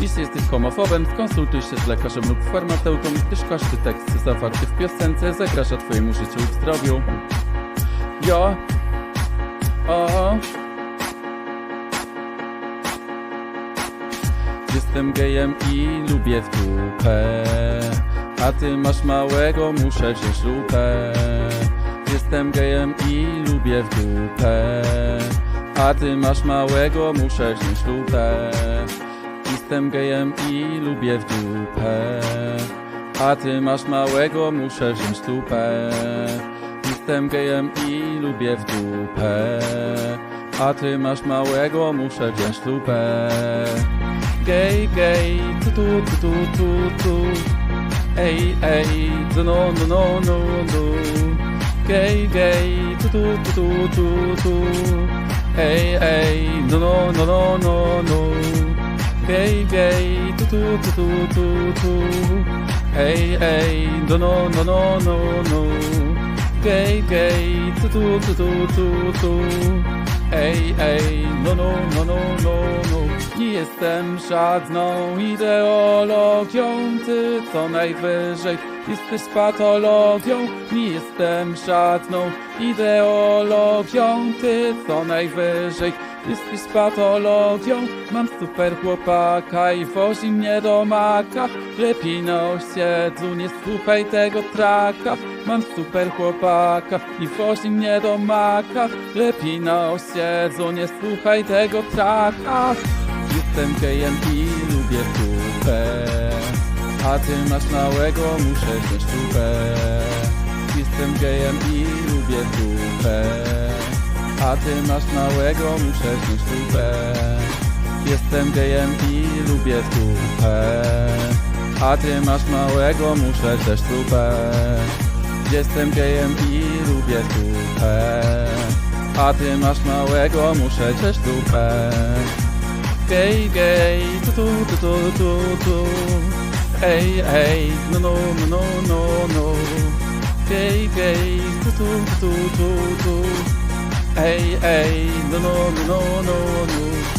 Jeśli jesteś homofobem, skonsultuj się z lekarzem lub farmaceutą, gdyż każdy tekst zawarty w piosence zagraża twojemu życiu i zdrowiu. Jo. O. Jestem gejem i lubię w dupę A ty masz małego, muszę wziąć lupę Jestem gejem i lubię w dupę A ty masz małego, muszę wziąć lupę Jestem gejem i lubię w dupę. A ty masz małego, muszę wziąć lupę Jestem gejem i lubię w dupę. A ty masz małego, muszę wziąć lupę Gej, gej, tu tu tu tu tu tu. Ej, ej, no no no no no. Gej, gej, tu tu tu tu tu tu. Ej, ej, no no no no no no Gej, tu tu tu tu tu tu. Ej, ej, no no no no no. No gej, tu tu tu tu tu tu. Ej, ej, no no no no no no. Nie jestem żadną ideologią Ty co najwyżej. Jesteś patologią Nie jestem żadną ideologią. Ty co najwyżej. Jesteś patologią Mam super chłopaka i wozi mnie do maka. Lepiej noś siedzu, nie słuchaj tego traka. Mam super chłopaka i wozi mnie do maka. Lepiej noś siedzu, nie słuchaj tego traka Jestem i lubię dupę A ty masz małego, muszę wziąć dupę Jestem i lubię dupę A ty masz małego, muszę wziąć dupę Jestem i lubię dupę A ty masz małego, muszę wziąć dupę Jestem i lubię dupę A ty masz małego, muszę wziąć dupę Gej, gej, tu tu tu tu tu tu Ej, ej, no no no no no. No Gej, gej, tu tu tu tu tu tu Ej, ej, no no no no no no